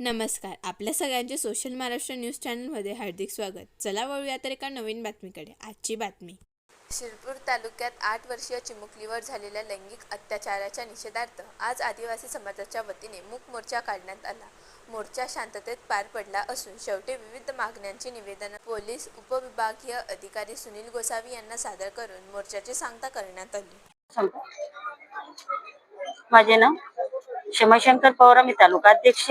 नमस्कार. आपल्या सगळ्यांचे सोशल महाराष्ट्र न्यूज चॅनलमध्ये हार्दिक स्वागत. चला वळूया तर एका नवीन बातमीकडे. आजची बातमी. शिरपूर तालुक्यात आठ वर्षीय चिमुकलीवर झालेल्या लैंगिक अत्याचाराच्या निषेधार्थ आज आदिवासी समाजाच्या वतीने मूक मोर्चा काढण्यात आला. मोर्चा शांततेत पार पडला असून शेवटी विविध मागण्यांची निवेदन पोलीस उपविभागीय अधिकारी सुनील गोसावी यांना सादर करून मोर्चाची सांगता करण्यात आली. माझे नाव क्षमाशंकर पवार मी तालुका अध्यक्ष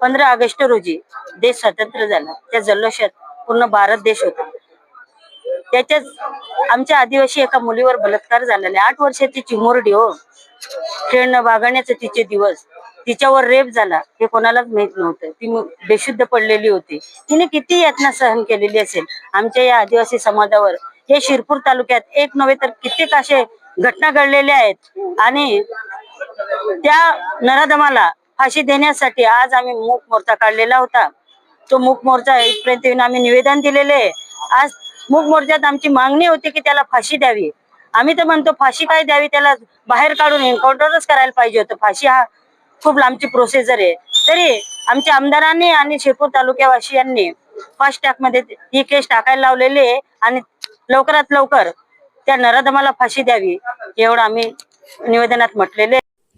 पंधरा ऑगस्ट रोजी देश स्वतंत्र झाला. त्या जल्लोषात पूर्ण भारत देश होता. त्याच्याच आमच्या आदिवासी एका मुलीवर बलात्कार झालेला आठ आठ वर्षाची चिमुरडी हो. खेळणं बागण्याचे तिचे दिवस तिच्यावर रेप झाला. हे कोणालाच माहीत नव्हतं. ती बेशुद्ध पडलेली होती. तिने किती यातना सहन केलेली असेल? आमच्या या आदिवासी समाजावर हे शिरपूर तालुक्यात एक नव्हे तर कित्येक असे घटना घडलेल्या आहेत. आणि त्या नराधमाला फाशी देण्यासाठी आज आम्ही मूक मोर्चा काढलेला होता. तो मूक मोर्चा इथपर्यंत येऊन आम्ही निवेदन दिलेले आहे. आज मूक मोर्चात आमची मागणी होती की त्याला फाशी द्यावी. आम्ही तर म्हणतो फाशी काय द्यावी? त्याला बाहेर काढून एन्काउंटरच करायला पाहिजे होतं. फाशी हा खूप लांबची प्रोसिजर आहे. तरी आमच्या आमदारांनी आणि शिरपूर तालुक्यावासियांनी फास्ट ट्रॅकमध्ये ही केस टाकायला लावलेली आहे आणि लवकरात लवकर त्या नराधमाला फाशी द्यावी एवढं आम्ही निवेदनात म्हटलेले